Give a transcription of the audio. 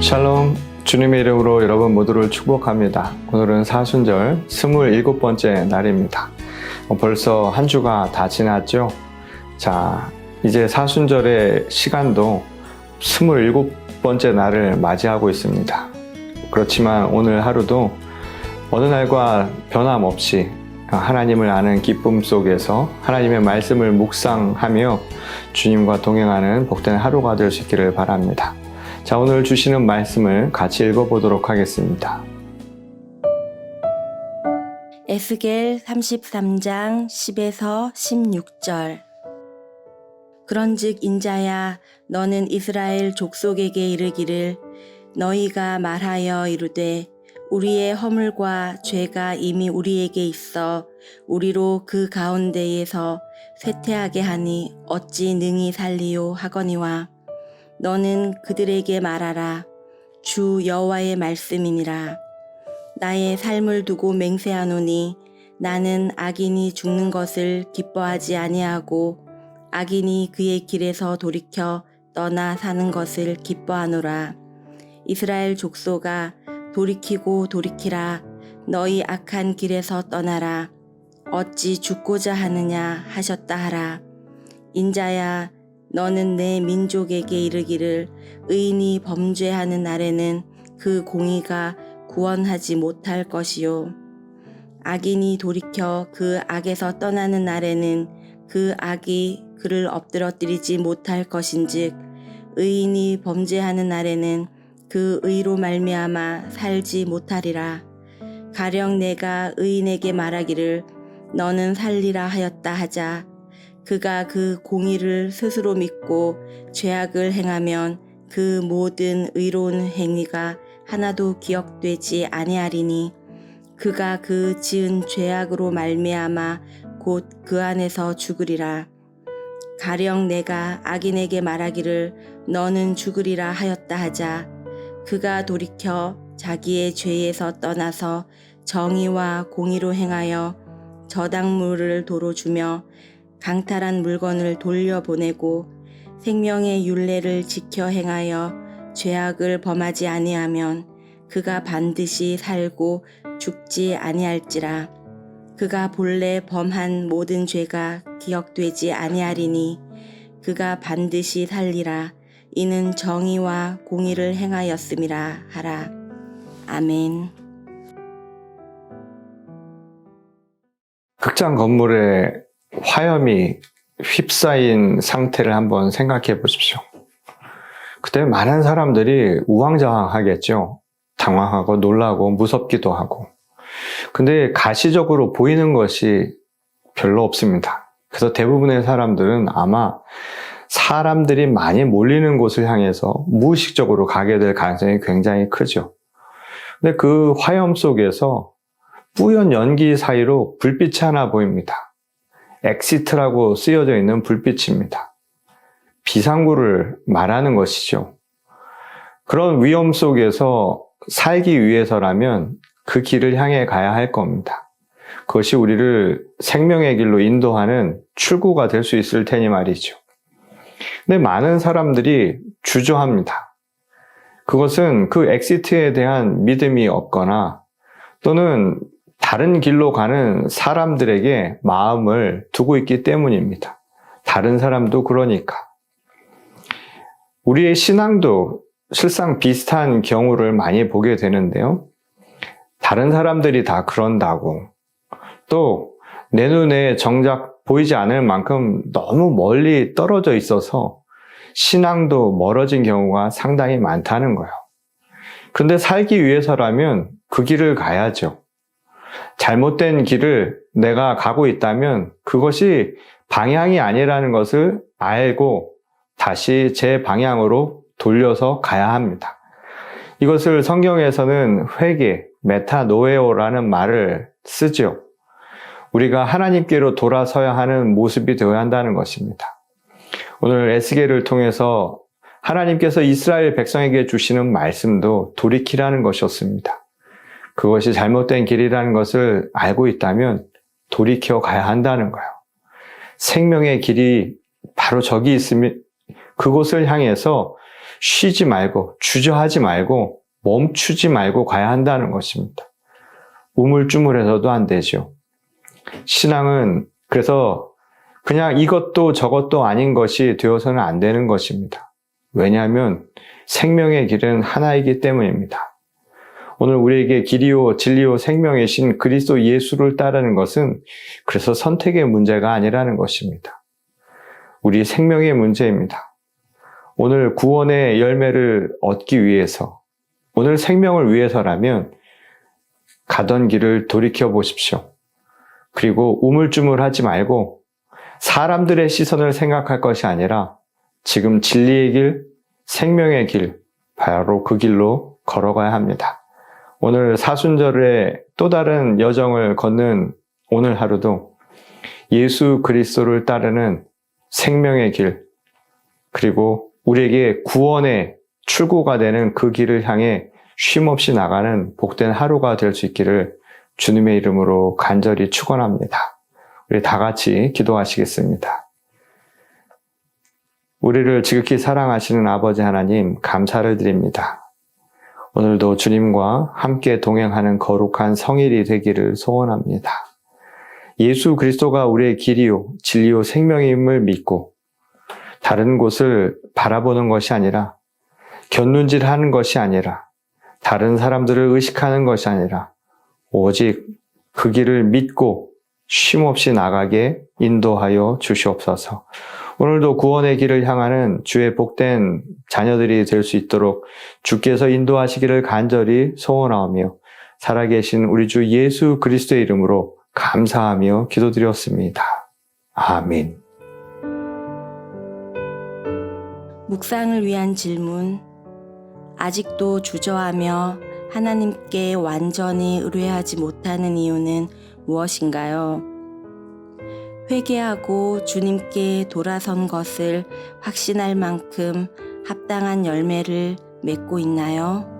샬롬 주님의 이름으로 여러분 모두를 축복합니다. 오늘은 사순절 27번째 날입니다. 어, 벌써 한 주가 다 지났죠? 자, 이제 사순절의 시간도 27번째 날을 맞이하고 있습니다. 그렇지만 오늘 하루도 어느 날과 변함없이 하나님을 아는 기쁨 속에서 하나님의 말씀을 묵상하며 주님과 동행하는 복된 하루가 될 수 있기를 바랍니다. 자, 오늘 주시는 말씀을 같이 읽어보도록 하겠습니다. 에스겔 33장 10에서 16절 그런즉 인자야 너는 이스라엘 족속에게 이르기를 너희가 말하여 이르되 우리의 허물과 죄가 이미 우리에게 있어 우리로 그 가운데에서 쇠퇴하게 하니 어찌 능히 살리요 하거니와 너는 그들에게 말하라 주 여호와의 말씀이니라 나의 삶을 두고 맹세하노니 나는 악인이 죽는 것을 기뻐하지 아니하고 악인이 그의 길에서 돌이켜 떠나 사는 것을 기뻐하노라. 이스라엘 족소가 돌이키고 돌이키라 너희 악한 길에서 떠나라 어찌 죽고자 하느냐 하셨다 하라. 인자야 너는 내 민족에게 이르기를 의인이 범죄하는 날에는 그 공의가 구원하지 못할 것이요. 악인이 돌이켜 그 악에서 떠나는 날에는 그 악이 그를 엎드러뜨리지 못할 것인즉 의인이 범죄하는 날에는 그 의로 말미암아 살지 못하리라. 가령 내가 의인에게 말하기를 너는 살리라 하였다 하자. 그가 그 공의를 스스로 믿고 죄악을 행하면 그 모든 의로운 행위가 하나도 기억되지 아니하리니 그가 그 지은 죄악으로 말미암아 곧 그 안에서 죽으리라. 가령 내가 악인에게 말하기를 너는 죽으리라 하였다 하자 그가 돌이켜 자기의 죄에서 떠나서 정의와 공의로 행하여 저당물을 도로 주며 강탈한 물건을 돌려보내고 생명의 윤례를 지켜 행하여 죄악을 범하지 아니하면 그가 반드시 살고 죽지 아니할지라. 그가 본래 범한 모든 죄가 기억되지 아니하리니 그가 반드시 살리라 이는 정의와 공의를 행하였음이라 하라 아멘 극장 건물에 화염이 휩싸인 상태를 한번 생각해 보십시오. 그때 많은 사람들이 우왕좌왕하겠죠. 당황하고 놀라고 무섭기도 하고. 근데 가시적으로 보이는 것이 별로 없습니다. 그래서 대부분의 사람들은 아마 사람들이 많이 몰리는 곳을 향해서 무의식적으로 가게 될 가능성이 굉장히 크죠. 근데 그 화염 속에서 뿌연 연기 사이로 불빛이 하나 보입니다. 엑시트라고 쓰여져 있는 불빛입니다. 비상구를 말하는 것이죠. 그런 위험 속에서 살기 위해서라면 그 길을 향해 가야 할 겁니다. 그것이 우리를 생명의 길로 인도하는 출구가 될 수 있을 테니 말이죠. 근데 많은 사람들이 주저합니다. 그것은 그 엑시트에 대한 믿음이 없거나 또는 다른 길로 가는 사람들에게 마음을 두고 있기 때문입니다. 다른 사람도 그러니까. 우리의 신앙도 실상 비슷한 경우를 많이 보게 되는데요. 다른 사람들이 다 그런다고. 또, 내 눈에 정작 보이지 않을 만큼 너무 멀리 떨어져 있어서 신앙도 멀어진 경우가 상당히 많다는 거예요. 근데 살기 위해서라면 그 길을 가야죠. 잘못된 길을 내가 가고 있다면 그것이 방향이 아니라는 것을 알고 다시 제 방향으로 돌려서 가야 합니다. 이것을 성경에서는 회개, 메타노에오라는 말을 쓰죠. 우리가 하나님께로 돌아서야 하는 모습이 되어야 한다는 것입니다. 오늘 에스겔을 통해서 하나님께서 이스라엘 백성에게 주시는 말씀도 돌이키라는 것이었습니다. 그것이 잘못된 길이라는 것을 알고 있다면 돌이켜 가야 한다는 거예요. 생명의 길이 바로 저기 있으면 그곳을 향해서 쉬지 말고 주저하지 말고 멈추지 말고 가야 한다는 것입니다. 우물쭈물해서도 안 되죠. 신앙은 그래서 그냥 이것도 저것도 아닌 것이 되어서는 안 되는 것입니다. 왜냐하면 생명의 길은 하나이기 때문입니다. 오늘 우리에게 길이요 진리요 생명이신 그리스도 예수를 따르는 것은 그래서 선택의 문제가 아니라는 것입니다. 우리 생명의 문제입니다. 오늘 구원의 열매를 얻기 위해서 오늘 생명을 위해서라면 가던 길을 돌이켜 보십시오. 그리고 우물쭈물하지 말고 사람들의 시선을 생각할 것이 아니라 지금 진리의 길, 생명의 길, 바로 그 길로 걸어가야 합니다. 오늘 사순절의 또 다른 여정을 걷는 오늘 하루도 예수 그리스도를 따르는 생명의 길, 그리고 우리에게 구원의 출구가 되는 그 길을 향해 쉼없이 나가는 복된 하루가 될 수 있기를 주님의 이름으로 간절히 축원합니다. 우리 다 같이 기도하시겠습니다. 우리를 지극히 사랑하시는 아버지 하나님 감사를 드립니다. 오늘도 주님과 함께 동행하는 거룩한 성일이 되기를 소원합니다. 예수 그리스도가 우리의 길이요 진리요 생명임을 믿고 다른 곳을 바라보는 것이 아니라 곁눈질하는 것이 아니라 다른 사람들을 의식하는 것이 아니라 오직 그 길을 믿고 쉼 없이 나가게 인도하여 주시옵소서. 오늘도 구원의 길을 향하는 주의 복된 자녀들이 될 수 있도록 주께서 인도하시기를 간절히 소원하오며 살아계신 우리 주 예수 그리스도의 이름으로 감사하며 기도드렸습니다. 아멘. 묵상을 위한 질문. 아직도 주저하며 하나님께 완전히 의뢰하지 못하는 이유는 무엇인가요? 회개하고 주님께 돌아선 것을 확신할 만큼 합당한 열매를 맺고 있나요?